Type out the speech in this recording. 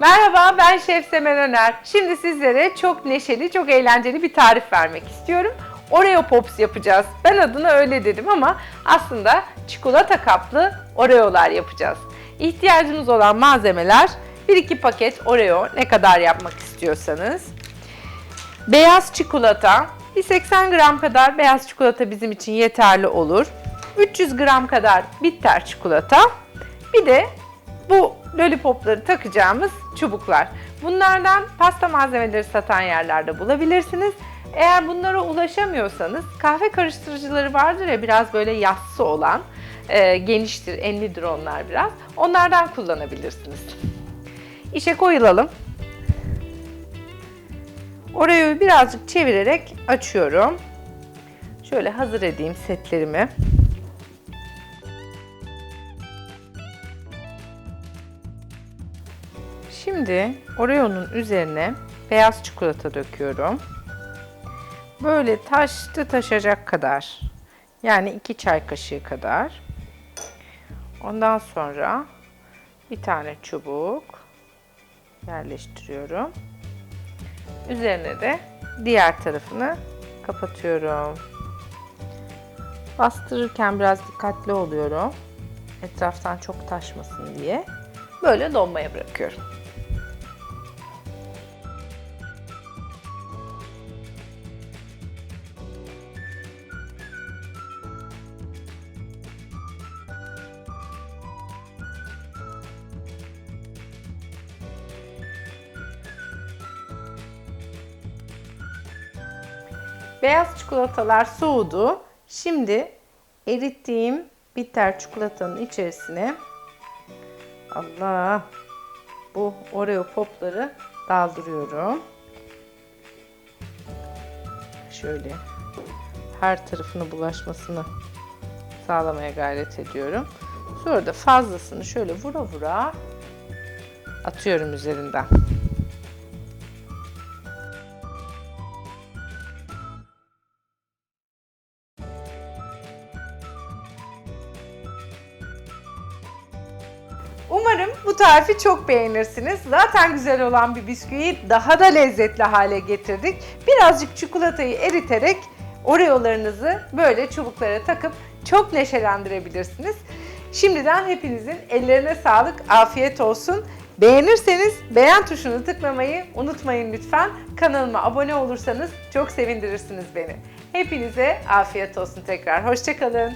Merhaba ben Şef Semen Öner. Şimdi sizlere çok neşeli, çok eğlenceli bir tarif vermek istiyorum. Oreo Pops yapacağız. Ben adına öyle dedim ama aslında çikolata kaplı Oreo'lar yapacağız. İhtiyacımız olan malzemeler 1-2 paket Oreo ne kadar yapmak istiyorsanız. Beyaz çikolata, bir 80 gram kadar beyaz çikolata bizim için yeterli olur. 300 gram kadar bitter çikolata. Bir de bu lollipopları takacağımız çubuklar. Bunlardan pasta malzemeleri satan yerlerde bulabilirsiniz. Eğer bunlara ulaşamıyorsanız kahve karıştırıcıları vardır ya biraz böyle yassı olan, e, geniştir, enlidir onlar biraz. Onlardan kullanabilirsiniz. İşe koyulalım. Oreo'yu birazcık çevirerek açıyorum. Şöyle hazır edeyim setlerimi. Şimdi Oreo'nun üzerine beyaz çikolata döküyorum. Böyle taştı taşacak kadar. Yani 2 çay kaşığı kadar. Ondan sonra bir tane çubuk yerleştiriyorum. Üzerine de diğer tarafını kapatıyorum. Bastırırken biraz dikkatli oluyorum. Etraftan çok taşmasın diye. Böyle donmaya bırakıyorum. Beyaz çikolatalar soğudu. Şimdi erittiğim bitter çikolatanın içerisine Allah bu Oreo popları daldırıyorum. Şöyle her tarafına bulaşmasını sağlamaya gayret ediyorum. Sonra da fazlasını şöyle vura vura atıyorum üzerinden. Umarım bu tarifi çok beğenirsiniz. Zaten güzel olan bir bisküviyi daha da lezzetli hale getirdik. Birazcık çikolatayı eriterek Oreo'larınızı böyle çubuklara takıp çok neşelendirebilirsiniz. Şimdiden hepinizin ellerine sağlık, afiyet olsun. Beğenirseniz beğen tuşunu tıklamayı unutmayın lütfen. Kanalıma abone olursanız çok sevindirirsiniz beni. Hepinize afiyet olsun tekrar. Hoşçakalın.